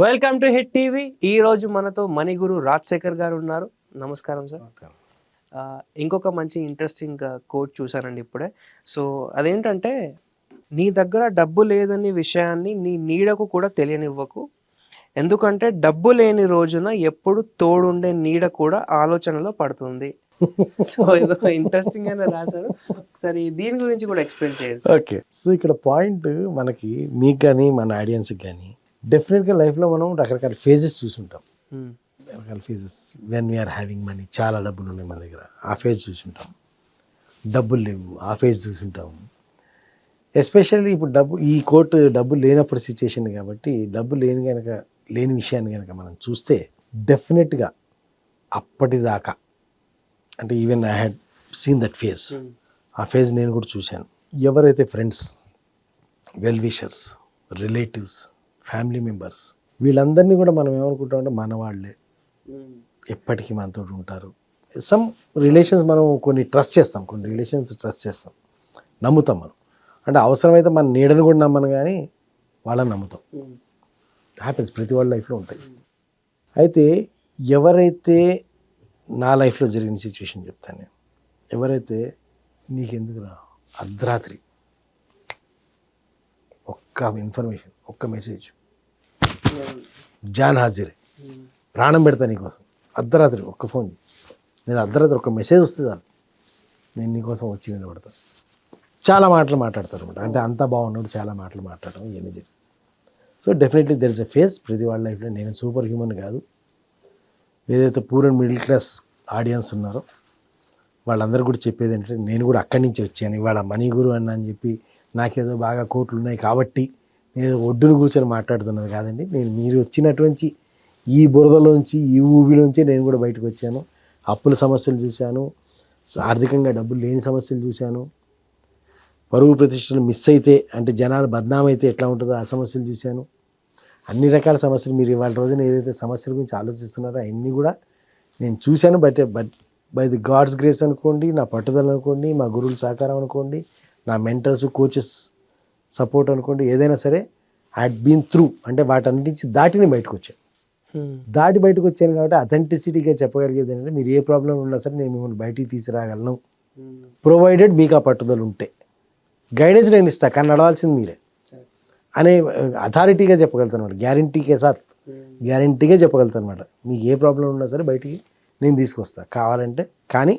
Welcome to hit TV ఈ రోజు మనతో మణిగురు రాజశేఖర్ గారు ఉన్నారు. నమస్కారం సార్. ఇంకొక మంచి ఇంట్రెస్టింగ్ కోట్ చూసానండి ఇప్పుడే. సో అదేంటంటే నీ దగ్గర డబ్బు లేదని విషయాన్ని నీ నీడకు కూడా తెలియనివ్వకు. ఎందుకంటే డబ్బు లేని రోజున ఎప్పుడు తోడుండే నీడ కూడా ఆలోచనలో పడుతుంది. సో ఏదో ఇంట్రెస్టింగ్ గానే రాశారు. ఒకసారి దీని గురించి కూడా ఎక్స్ప్లెయిన్ చేయండి సార్. ఓకే. సో ఇక్కడ పాయింట్ మనకి మీకు కానీ మన ఆడియన్స్కి కానీ డెఫినెట్గా లైఫ్లో మనం రకరకాల ఫేజెస్ చూసుంటాం. మ్మ్. రకరకాల phases when we're having money చాలా డబ్బులు ఉన్నాయి మన దగ్గర. ఆ ఫేజ్ చూసుంటాం. డబ్బులు లేవు. ఆ ఫేజ్ చూసుంటాం. ఎస్పెషల్లీ ఇప్పుడు డబ్బు ఈ కోర్టు డబ్బు లేనప్పుడు సిచ్యుయేషన్ కాబట్టి డబ్బు లేని కనుక లేని విషయాన్ని కనుక మనం చూస్తే డెఫినెట్గా అప్పటిదాకా అంటే even I had seen that phase. ఆ ఫేజ్ నేను కూడా చూశాను. ఎవరైతే friends well wishers relatives family members. వీళ్ళందరినీ కూడా మనం ఏమనుకుంటామంటే మన వాళ్ళే. ఎప్పటికీ మనతో ఉంటారు. సమ్ రిలేషన్స్ మనం కొన్ని ట్రస్ట్ చేస్తాం. కొన్ని రిలేషన్స్ ట్రస్ట్ చేస్తాం. నమ్ముతాం మనం. అంటే అవసరమైతే మన నీడను కూడా నమ్మను కానీ వాళ్ళని నమ్ముతాం. మ్మ్. హ్యాపెన్స్ ప్రతి వాళ్ళ లైఫ్లో ఉంటాయి. అయితే ఎవరైతే నా లైఫ్లో జరిగిన సిచ్యువేషన్ చెప్తాను నేను. ఎవరైతే నీకెందుకురా? అర్ధరాత్రి. ఒక్క ఇన్ఫర్మేషన్ ఒక్క మెసేజ్ జాన్ హాజీర్. ప్రాణం పెడతా నీకోసం. అర్ధరాత్రి ఒక్క ఫోన్ నేను అర్ధరాత్రి ఒక్క మెసేజ్ వస్తుంది చాలు. నేను నీకోసం వచ్చి నిలబడతా. చాలా మాటలు మాట్లాడతారు అనమాట అంటే అంతా బాగున్నాడు చాలా మాటలు మాట్లాడడం ఇవన్నీ జరిగింది. So definitely there is a phase ప్రతి వాళ్ళ లైఫ్లో నేను సూపర్ హ్యూమన్ కాదు. ఏదైతే poor and middle class audience ఉన్నారో వాళ్ళందరూ కూడా చెప్పేది ఏంటంటే నేను కూడా అక్కడి నుంచి వచ్చాను. ఇవాళ మనీ గురు అన్న అని చెప్పి నాకేదో బాగా కోట్లు ఉన్నాయి కాబట్టి నేను ఒడ్డును కూర్చొని మాట్లాడుతున్నది కాదండి. నేను మీరు వచ్చినటువంటి ఈ బురదలోంచి ఈ ఊబిలోంచి నేను కూడా బయటకు వచ్చాను. అప్పుల సమస్యలు చూశాను. ఆర్థికంగా డబ్బులు లేని సమస్యలు చూశాను. పరువు ప్రతిష్టలు మిస్ అయితే అంటే జనాలు బద్నాం అయితే ఎట్లా ఉంటుందో ఆ సమస్యలు చూశాను. అన్ని రకాల సమస్యలు మీరు ఇవాళ రోజున ఏదైతే సమస్యల గురించి ఆలోచిస్తున్నారో అవన్నీ కూడా నేను చూశాను. But but by the God's grace అనుకోండి నా పట్టుదల అనుకోండి మా గురువుల సహకారం అనుకోండి నా మెంటర్స్ కోచెస్ సపోర్ట్ అనుకోండి ఏదైనా సరే హ్యాడ్ బీన్ త్రూ అంటే వాటన్నిటి నుంచి దాటి నేను బయటకు వచ్చాను మ్మ్. దాటి బయటకు వచ్చాను కాబట్టి అథెంటిసిటీగా చెప్పగలిగేది ఏంటంటే మీరు ఏ ప్రాబ్లం ఉన్నా సరే నేను మిమ్మల్ని బయటికి తీసుకురాగలను. ప్రొవైడెడ్ మీకు ఆ పట్టుదల ఉంటే గైడెన్స్ నేను ఇస్తాను కానీ నడవాల్సింది మీరే సరే. అనే అథారిటీగా చెప్పగలుగుతాను అనమాట గ్యారంటీకే సాత్ మ్మ్. గ్యారంటీగా చెప్పగలుగుతాను అనమాట మీకు ఏ ప్రాబ్లం ఉన్నా సరే బయటికి నేను తీసుకొస్తా కావాలంటే కానీ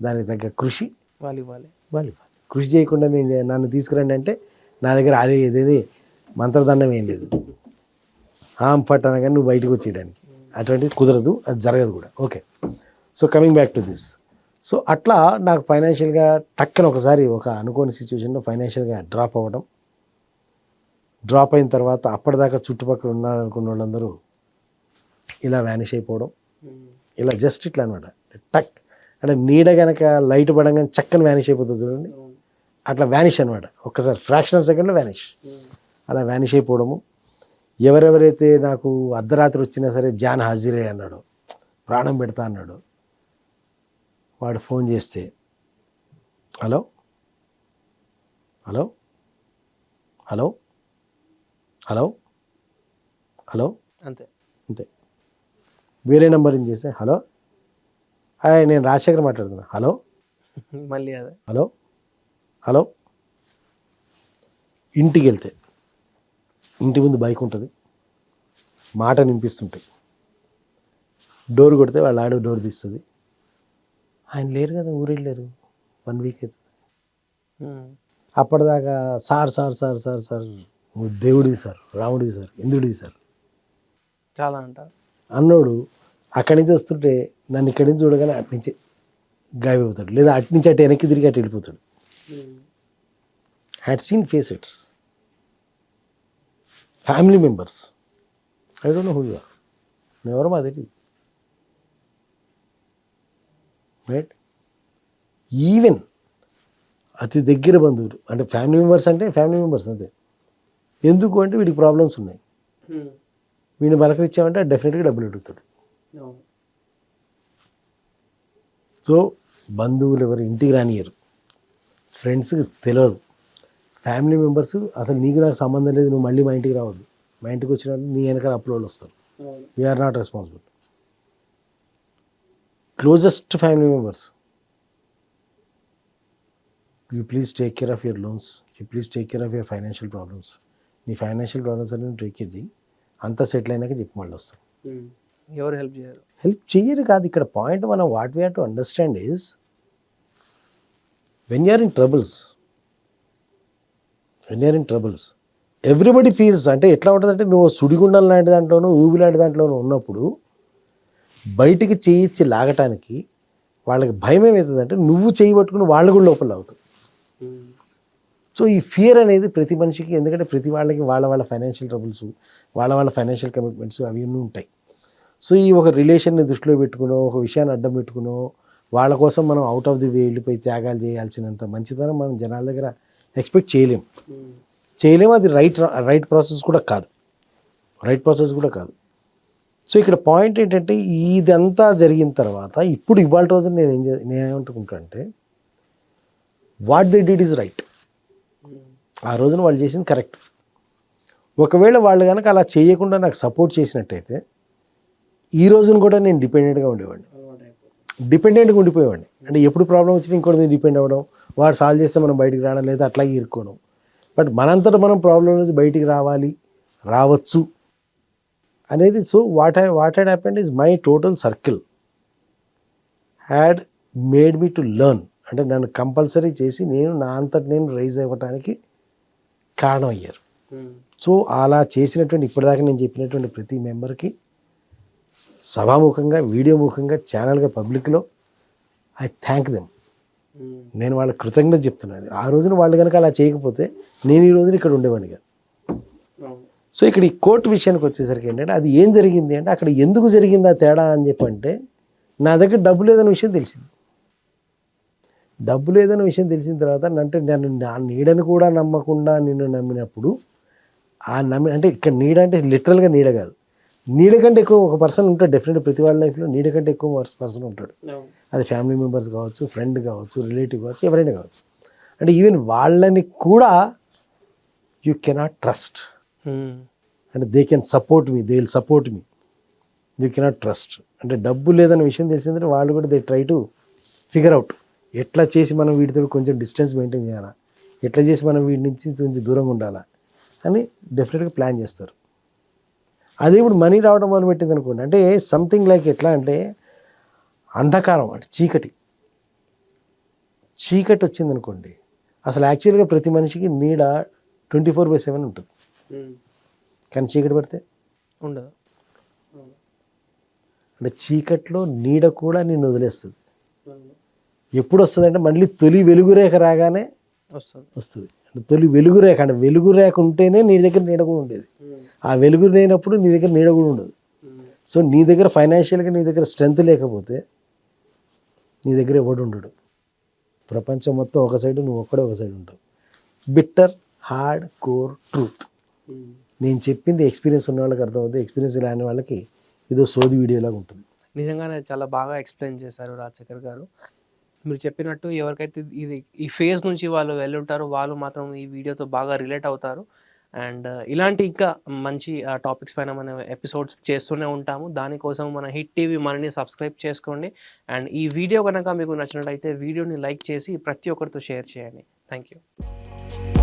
దానికి తగ్గ కృషి వాళ్ళు ఇవ్వాలి వాళ్ళు ఇవ్వాలి. కృషి చేయకుండా నేను నన్ను తీసుకురండి అంటే నా దగ్గర ఆడే ఏదేది? మంత్రదండం ఏం లేదు. హామ్ ఫట్ అనగానే నువ్వు బయటకు వచ్చేయడానికి. అటువంటిది కుదరదు అది జరగదు కూడా. Okay. So coming back to this so అట్లా నాకు ఫైనాన్షియల్గా టక్కన ఒకసారి ఒక అనుకోని సిచ్యువేషన్లో ఫైనాన్షియల్గా డ్రాప్ అవ్వడం డ్రాప్ అయిన తర్వాత అప్పటిదాకా చుట్టుపక్కల ఉన్నారనుకున్న వాళ్ళందరూ ఇలా వ్యానిష్ అయిపోవడం. ఇలా జస్ట్ ఇట్లా అనమాట టక్. అంటే నీడ గనక లైట్ పడంగానే చక్కని వ్యానిష్ అయిపోతుంది చూడండి. అట్లా వ్యానిష్ అనమాట ఒక్కసారి ఫ్రాక్షన్ ఆఫ్ సెకండ్లో వ్యానిష్. అలా వ్యానిష్ అయిపోవడము. ఎవరెవరైతే నాకు అర్ధరాత్రి వచ్చినా సరే జాన్ హాజరే అన్నాడు. ప్రాణం పెడతా అన్నాడు. వాడు ఫోన్ చేస్తే hello? Hello? Hello? Hello? Hello? అంతే. అంతే. వేరే నెంబర్ నుంచి చేస్తే హలో? నేను రాజశేఖర్ మాట్లాడుతున్నా. హలో? మళ్ళీ అదే. హలో? హలో? ఇంటికి వెళ్తే ఇంటి ముందు బైక్ ఉంటుంది. మాట వినిపిస్తుంటాయి డోర్ కొడితే వాళ్ళ ఆడ డోర్ తీస్తుంది. ఆయన లేరు కదా ఊరు వెళ్ళారు. వన్ వీక్ మ్మ్. అప్పటిదాకా sir sir sir sir sir దేవుడివి సార్ రాముడివి సార్ ఇంద్రుడివి సార్. చాలా అంటారు. అన్నోడు అక్కడి నుంచి వస్తుంటే నన్ను ఇక్కడి నుంచి చూడగానే అటు నుంచి గాయపడిపోతాడు లేదా అటు నుంచి అటు వెనక్కి తిరిగి అటు వెళ్ళిపోతాడు. Had seen phase it's family members I don't know who you are ఎవరో మా తెలియదు రైట్ ఈవెన్ అతి దగ్గర బంధువులు అంటే ఫ్యామిలీ మెంబర్స్ అంటే ఫ్యామిలీ మెంబర్స్ అంతే ఎందుకు అంటే వీడికి ప్రాబ్లమ్స్ ఉన్నాయి. వీడిని బలకరించామంటే డెఫినెట్గా డబ్బులు అడుగుతాడు. సో బంధువులు ఎవరు ఇంటికి రానియరు ఫ్రెండ్స్కి తెలియదు ఫ్యామిలీ మెంబర్స్ అసలు నీకు నాకు సంబంధం లేదు నువ్వు మళ్ళీ మా ఇంటికి రావద్దు. మా ఇంటికి వచ్చినప్పుడు నీ వెనకాల అప్లోడ్ వస్తారు. We're not responsible closest family members you please take care of your loans you please take care of your financial problems నీ ఫైనాన్షియల్ ప్రాబ్లమ్స్ అన్ని టేక్ కేర్ చేయి అంతా సెటిల్ అయినాక చెప్పి మళ్ళీ వస్తాం ఎవరు హెల్ప్ చేయరు? హెల్ప్ చెయ్యరు కాదు. ఇక్కడ పాయింట్ మనం what we have to understand is when you're in troubles when you're in troubles everybody feels అంటే ఎట్లా ఉంటుందంటే నువ్వు సుడిగుండం లాంటి దాంట్లోనూ ఊబి లాంటి దాంట్లోనూ ఉన్నప్పుడు బయటికి చేయిచ్చి లాగటానికి వాళ్ళకి భయం ఏమవుతుందంటే నువ్వు చేయి పట్టుకుని వాళ్ళు కూడా లోపల అవుతావు సో ఈ ఫియర్ అనేది ప్రతి మనిషికి ఎందుకంటే ప్రతి వాళ్ళకి వాళ్ళ వాళ్ళ ఫైనాన్షియల్ ట్రబుల్స్ వాళ్ళ వాళ్ళ ఫైనాన్షియల్ కమిట్మెంట్స్ అవి అన్నీ ఉంటాయి. సో ఈ ఒక రిలేషన్ని దృష్టిలో పెట్టుకునో ఒక విషయాన్ని అడ్డం పెట్టుకునో వాళ్ళ కోసం మనం అవుట్ ఆఫ్ ది వే వెళ్ళిపోయి త్యాగాలు చేయాల్సినంత మంచితనం మనం జనాల దగ్గర ఎక్స్పెక్ట్ చేయలేం. చేయలేము అది రైట్ రైట్ ప్రాసెస్ కూడా కాదు. రైట్ ప్రాసెస్ కూడా కాదు. సో ఇక్కడ పాయింట్ ఏంటంటే ఇదంతా జరిగిన తర్వాత ఇప్పుడు ఇవాళ రోజు నేను ఏం చే- అంటే what they did is right ఆ రోజున వాళ్ళు చేసింది కరెక్ట్ ఒకవేళ వాళ్ళు కనుక అలా చేయకుండా నాకు సపోర్ట్ చేసినట్టయితే ఈ రోజున కూడా నేను డిపెండెంట్గా ఉండేవాడిని. డిపెండెంట్గా ఉండిపోయేవాడిని. అంటే ఎప్పుడు ప్రాబ్లం వచ్చినా ఇంకోటి మీద డిపెండ్ అవ్వడం వాడు సాల్వ్ చేస్తే మనం బయటికి రావడం లేదా అట్లాగే ఇరుక్కోవడం. బట్ మనంతట మనం ప్రాబ్లం నుంచి బయటికి రావాలి రావచ్చు అనేది so what I what had happened is my total circle had made me to learn. అంటే నన్ను కంపల్సరీ చేసి నేను నా అంతటి నేను రైజ్ అవ్వటానికి కారణం అయ్యారు. సో అలా చేసినటువంటి ఇప్పటిదాకా నేను చెప్పినటువంటి ప్రతి మెంబర్కి సభాముఖంగా వీడియో ముఖంగా ఛానల్గా పబ్లిక్లో ఐ థ్యాంక్ దెమ్ నేను వాళ్ళ కృతజ్ఞత చెప్తున్నాను. ఆ రోజున వాళ్ళు కనుక అలా చేయకపోతే నేను ఈ రోజున ఇక్కడ ఉండేవాడిని కాదు. సో ఇక్కడ ఈ కోర్టు విషయానికి వచ్చేసరికి ఏంటంటే అది ఏం జరిగింది అంటే అక్కడ ఎందుకు జరిగింది ఆ తేడా అని చెప్పి అంటే నా దగ్గర డబ్బు లేదన్న విషయం తెలిసింది. డబ్బు లేదన్న విషయం తెలిసిన తర్వాత అంటే నేను నా నీడని కూడా నమ్మకుండా నిన్ను నమ్మినప్పుడు ఆ నమ్మి అంటే ఇక్కడ నీడ అంటే లిటరల్గా నీడ కాదు. నీడ కంటే ఎక్కువ ఒక పర్సన్ ఉంటాడు డెఫినెట్ ప్రతి వాళ్ళ లైఫ్లో నీడ కంటే ఎక్కువ పర్సన్ ఉంటాడు. అది ఫ్యామిలీ మెంబర్స్ కావచ్చు ఫ్రెండ్ కావచ్చు రిలేటివ్ కావచ్చు ఎవరైనా కావచ్చు. అంటే ఈవెన్ వాళ్ళని కూడా యూ కెనాట్ ట్రస్ట్ అంటే they can support me they will support me you cannot trust అంటే డబ్బు లేదన్న విషయం తెలిసిందంటే వాళ్ళు కూడా they try to figure out ఎట్లా చేసి మనం వీటితో కొంచెం డిస్టెన్స్ మెయింటైన్ చేయాలా? ఎట్లా చేసి మనం వీటి నుంచి కొంచెం దూరంగా ఉండాలా? అని డెఫినెట్గా ప్లాన్ చేస్తారు. అదే ఇప్పుడు మనీ రావడం మొదలుపెట్టింది అనుకోండి. అంటే సంథింగ్ లైక్ ఎట్లా అంటే అంధకారం అంటే చీకటి. చీకటి వచ్చింది అనుకోండి అసలు యాక్చువల్గా ప్రతి మనిషికి నీడ ట్వంటీ ఫోర్ బై సెవెన్ ఉంటుంది కానీ చీకటి పడితే? ఉండదు. అంటే చీకట్లో నీడ కూడా నిన్ను వదిలేస్తుంది. ఎప్పుడు వస్తుంది అంటే మళ్ళీ తొలి వెలుగురేఖ రాగానే వస్తుంది. వస్తుంది. అంటే తొలి వెలుగురేఖ అంటే వెలుగురేఖ ఉంటేనే నీ దగ్గర నీడ కూడా ఉండేది. ఆ వెలుగు లేనప్పుడు నీ దగ్గర నీడ కూడా ఉండదు. సో నీ దగ్గర ఫైనాన్షియల్గా నీ దగ్గర స్ట్రెంత్ లేకపోతే నీ దగ్గర ఎవడు ఉండడు. ప్రపంచం మొత్తం ఒక సైడ్ నువ్వు ఒక్కడే ఒక సైడ్ ఉంటావు. బిట్టర్ హార్డ్ కోర్ ట్రూత్ నేను చెప్పింది ఎక్స్పీరియన్స్ ఉన్న వాళ్ళకి అర్థమవుతుంది. ఎక్స్పీరియన్స్ లేని వాళ్ళకి ఇదో సోది వీడియోలాగా ఉంటుంది. నిజంగానే చాలా బాగా ఎక్స్ప్లెయిన్ చేశారు రాజశేఖర్ గారు. మీరు చెప్పినట్టు ఎవరికైతే ఇది ఈ ఫేజ్ నుంచి వాళ్ళు వెళ్ళుంటారో వాళ్ళు మాత్రం ఈ వీడియోతో బాగా రిలేట్ అవుతారు. అండ్ ఇలాంటి ఇంకా మంచి టాపిక్స్ పైన మనం ఎపిసోడ్స్ చేస్తూనే ఉంటాము. దానికోసం మన హిట్ టీవీ మనని సబ్స్క్రైబ్ చేసుకోండి. అండ్ ఈ వీడియో కనుక మీకు నచ్చినట్లయితే వీడియోని లైక్ చేసి ప్రతి ఒక్కరితో షేర్ చేయండి. Thank you